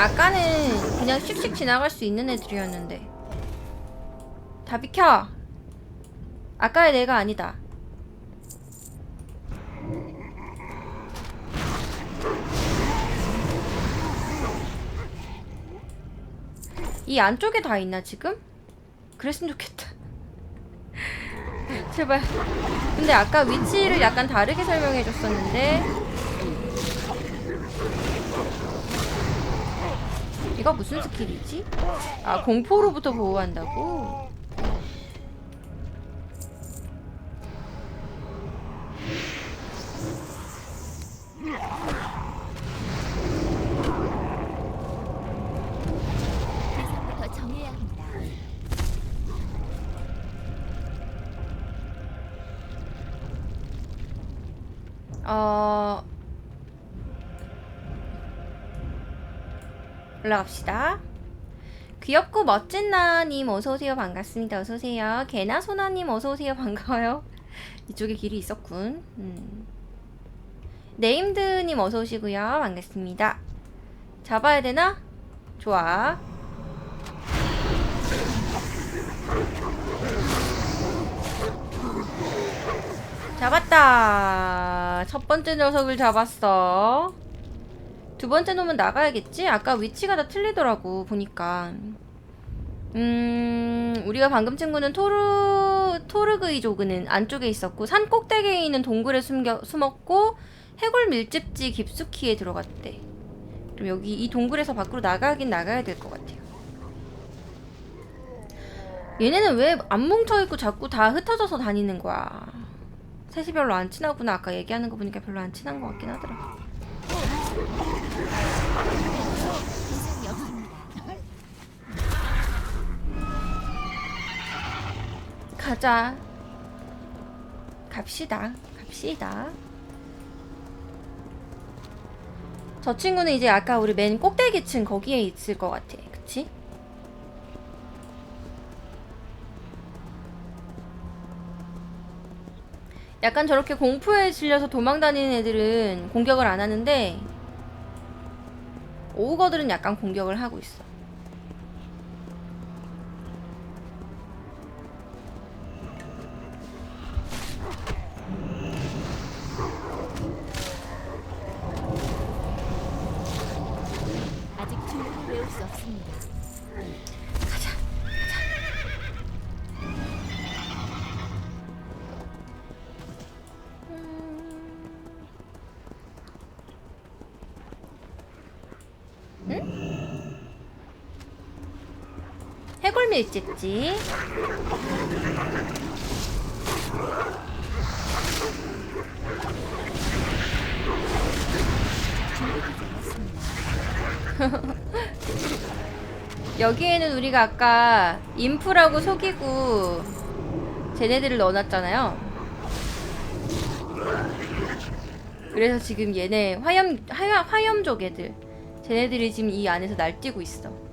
아까는 그냥 씩씩 지나갈 수 있는 애들이었는데. 다 비켜. 아까의 내가 아니다. 이 안쪽에 다 있나 지금? 그랬으면 좋겠다. 제발. 근데 아까 위치를 약간 다르게 설명해 줬었는데 이거 무슨 스킬이지? 아 공포로부터 보호한다고? 올라갑시다. 귀엽고 멋진 나님 어서오세요. 반갑습니다. 어서오세요. 개나 소나님 어서오세요. 반가워요. 이쪽에 길이 있었군. 음. 네임드님 어서오시고요. 반갑습니다. 잡아야 되나? 좋아. 잡았다. 첫 번째 녀석을 잡았어. 두 번째 놈은 나가야겠지? 아까 위치가 다 틀리더라고, 보니까. 음, 우리가 방금 친구는 토르, 토르그이 조그는 안쪽에 있었고, 산 꼭대기에 있는 동굴에 숨겨, 숨었고, 해골 밀집지 깊숙이에 들어갔대. 그럼 여기 이 동굴에서 밖으로 나가긴 나가야 될 것 같아요. 얘네는 왜 안 뭉쳐있고 자꾸 다 흩어져서 다니는 거야? 셋이 별로 안 친하구나. 아까 얘기하는 거 보니까 별로 안 친한 것 같긴 하더라. 가자. 갑시다. 갑시다. 저 친구는 이제 아까 우리 맨 꼭대기층 거기에 있을 것 같아. 그치? 약간 저렇게 공포에 질려서 도망다니는 애들은 공격을 안 하는데 오거들은 약간 공격을 하고 있어. 밀집지. 여기에는 우리가 아까 인프라고 속이고 쟤네들을 넣어놨잖아요. 그래서 지금 얘네 화염 화염 화염족 애들 쟤네들이 지금 이 안에서 날뛰고 있어.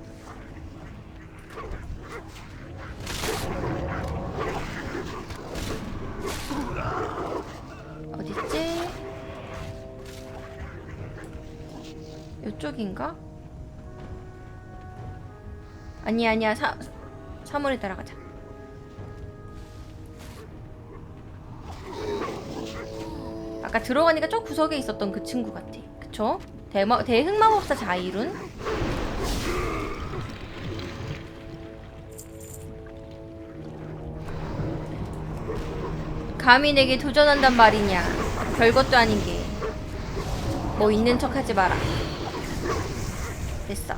이쪽인가? 아니야 아니야. 사, 사물에 따라가자. 아까 들어가니까 저 구석에 있었던 그 친구 같아. 그쵸? 대마, 대흑마법사 자이룬? 감히 내게 도전한단 말이냐? 별것도 아닌 게. 뭐 있는 척 하지 마라 됐어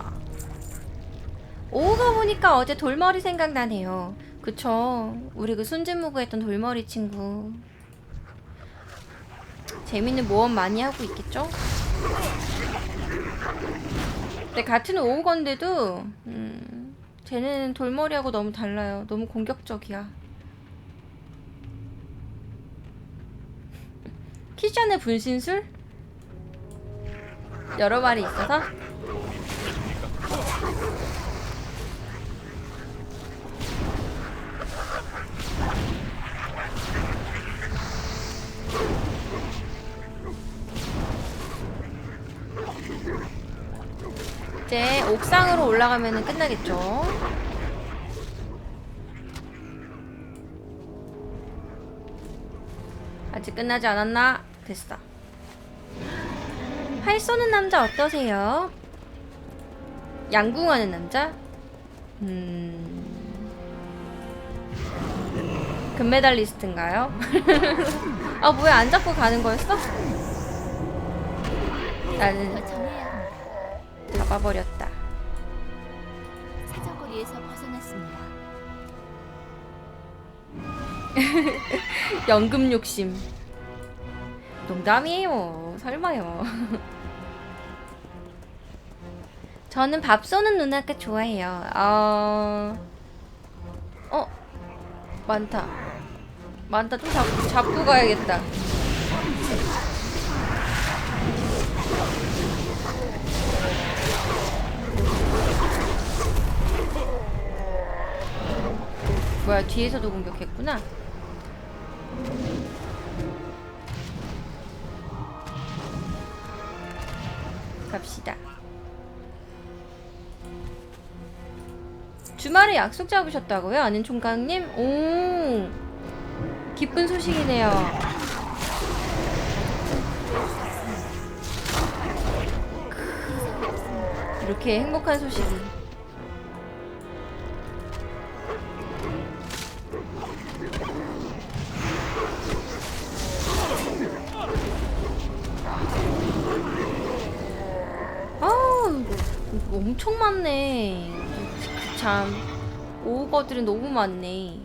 오가 보니까 어제 돌머리 생각나네요. 그쵸. 우리 그 순진무구 했던 돌머리 친구. 재밌는 모험 많이 하고 있겠죠? 근데 같은 오건데도 음, 쟤네는 돌머리하고 너무 달라요. 너무 공격적이야. 키션의 분신술? 여러 마리 있어서? 이제 옥상으로 올라가면 끝나겠죠. 아직 끝나지 않았나? 됐어. 활 쏘는 남자 어떠세요? 양궁하는 남자? 음. 금메달리스트인가요? 아, 뭐야, 안 잡고 가는 거였어? 나는. 잡아버렸다. 사정거리에서 벗어났습니다. 연금 욕심. 농담이에요. 설마요. 저는 밥 쏘는 누나가 좋아해요. 어, 어, 많다. 많다. 좀 잡, 잡고 가야겠다. 뭐야, 뒤에서도 공격했구나. 갑시다. 주말에 약속 잡으셨다고요? 아는 총각님? 오, 기쁜 소식이네요. 이렇게 행복한 소식이. 엄청 많네. 참, 오거들은 너무 많네.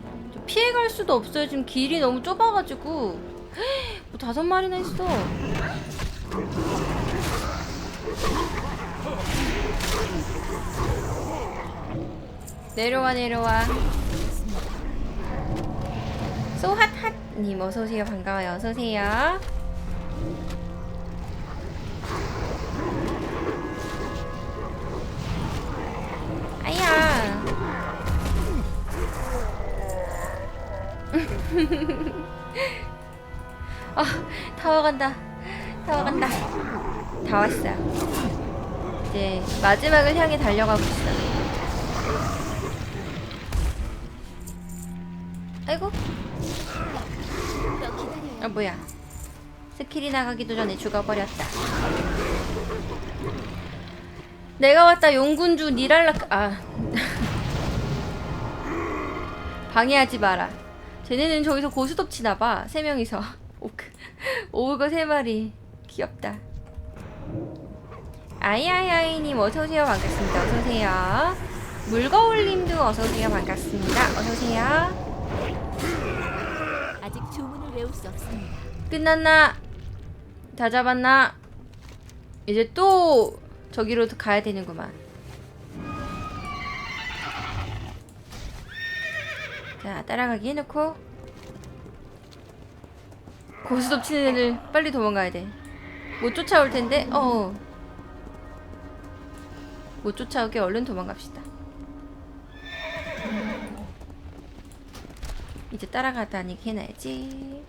피해갈 수도 없어요. 지금 길이 너무 좁아가지고. 뭐 다섯 마리나 있어. 내려와, 내려와. 소핫핫님 어서오세요. 반가워요. 어서오세요. 아, 다 와간다. 다 왔어요. 이제 마지막을 향해 달려가고 있어. 아이고, 아 뭐야? 스킬이 나가기도 전에 죽어버렸다. 내가 왔다 용군주 니랄라 아 방해하지 마라. 쟤네는 저기서 고스톱 치나봐. 세 명이서 오크 오우거 세 마리 귀엽다. 아이아이아이님 어서 오세요 반갑습니다. 어서 오세요. 물거울님도 어서 오세요 반갑습니다. 어서 오세요. 아직 주문을 외울 수 없습니다. 끝났나? 다 잡았나? 이제 또 저기로 가야 되는구만. 자, 따라가기 해놓고 고스톱 치는 애들 빨리 도망가야 돼. 못 쫓아올 텐데, 어. 못 쫓아오게 얼른 도망갑시다. 이제 따라가다니게 해놔야지.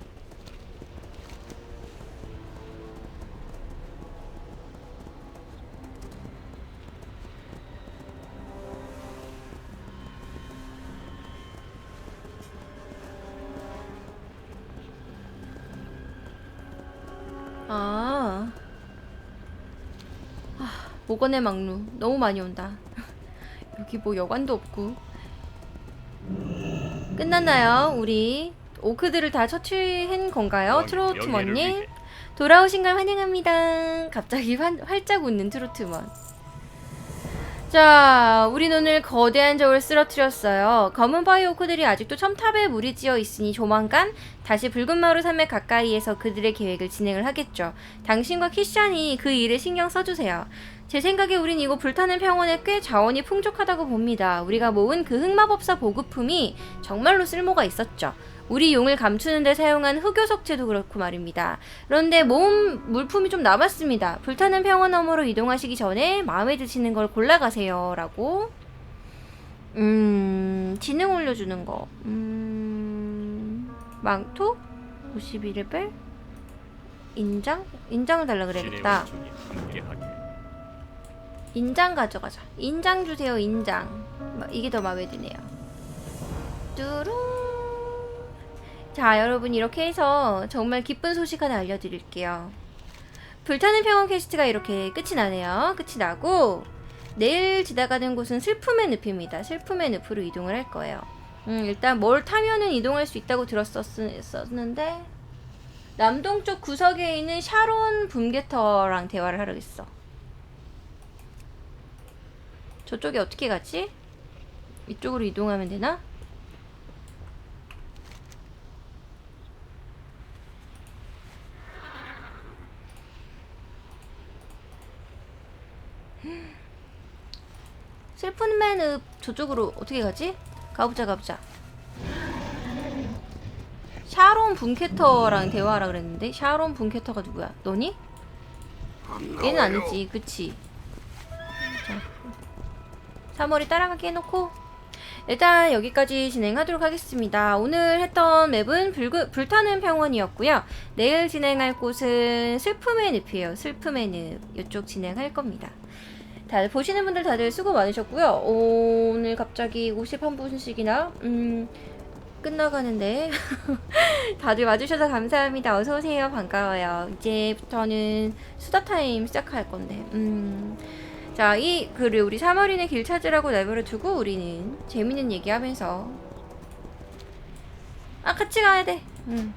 아, 목원의 막루. 너무 많이 온다. 여기 뭐 여관도 없고. 끝났나요? 우리 오크들을 다 처치한 건가요? 트로트먼님? 돌아오신 걸 환영합니다. 갑자기 환, 활짝 웃는 트로트먼. 자, 우린 오늘 거대한 적을 쓰러뜨렸어요. 검은 바위 오크들이 아직도 첨탑에 물이 찌어 있으니 조만간 다시 붉은 마루 산맥 가까이에서 그들의 계획을 진행을 하겠죠. 당신과 키샨이 그 일에 신경 써주세요. 제 생각에 우린 이곳 불타는 평원에 꽤 자원이 풍족하다고 봅니다. 우리가 모은 그 흑마법사 보급품이 정말로 쓸모가 있었죠. 우리 용을 감추는 데 사용한 흑요 석재도 그렇고 말입니다. 그런데 모은 물품이 좀 남았습니다. 불타는 평원 너머로 이동하시기 전에 마음에 드시는 걸 골라가세요. 라고. 음, 지능 올려주는 거. 음, 망토? 51레벨? 인장? 인장을 달라 그래야겠다. 인장 가져가자. 인장 주세요, 인장. 마- 이게 더 마음에 드네요. 뚜룽. 자, 여러분 이렇게 해서 정말 기쁜 소식 하나 알려드릴게요. 불타는 평원 퀘스트가 이렇게 끝이 나네요. 끝이 나고 내일 지나가는 곳은 슬픔의 늪입니다. 슬픔의 늪으로 이동을 할 거예요. 음, 일단 뭘 타면은 이동할 수 있다고 들었었는데 남동쪽 구석에 있는 샤론 붐게터랑 대화를 하려겠어. 저쪽에 어떻게 가지? 이쪽으로 이동하면 되나? 슬픈 맨읍 저쪽으로 어떻게 가지? 가보자 가보자 샤론 분캐터랑 대화하라 그랬는데 샤론 분캐터가 누구야? 너니? 얘는 아니지 그치 자 3월이 따라가게 해놓고 일단 여기까지 진행하도록 하겠습니다. 오늘 했던 맵은 불, 불타는 평원이었고요. 내일 진행할 곳은 슬픔의 늪이에요. 슬픔의 늪 이쪽 진행할 겁니다. 다들 보시는 분들 다들 수고 많으셨고요. 오늘 갑자기 51분씩이나 음 끝나가는데 다들 와주셔서 감사합니다. 어서 오세요. 반가워요. 이제부터는 수다 타임 시작할 건데 음. 자, 이 글을 우리 사마린의 길 찾으라고 내버려 두고 우리는 재밌는 얘기하면서 아 같이 가야 돼. 음.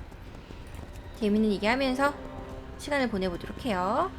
재밌는 얘기하면서 시간을 보내보도록 해요.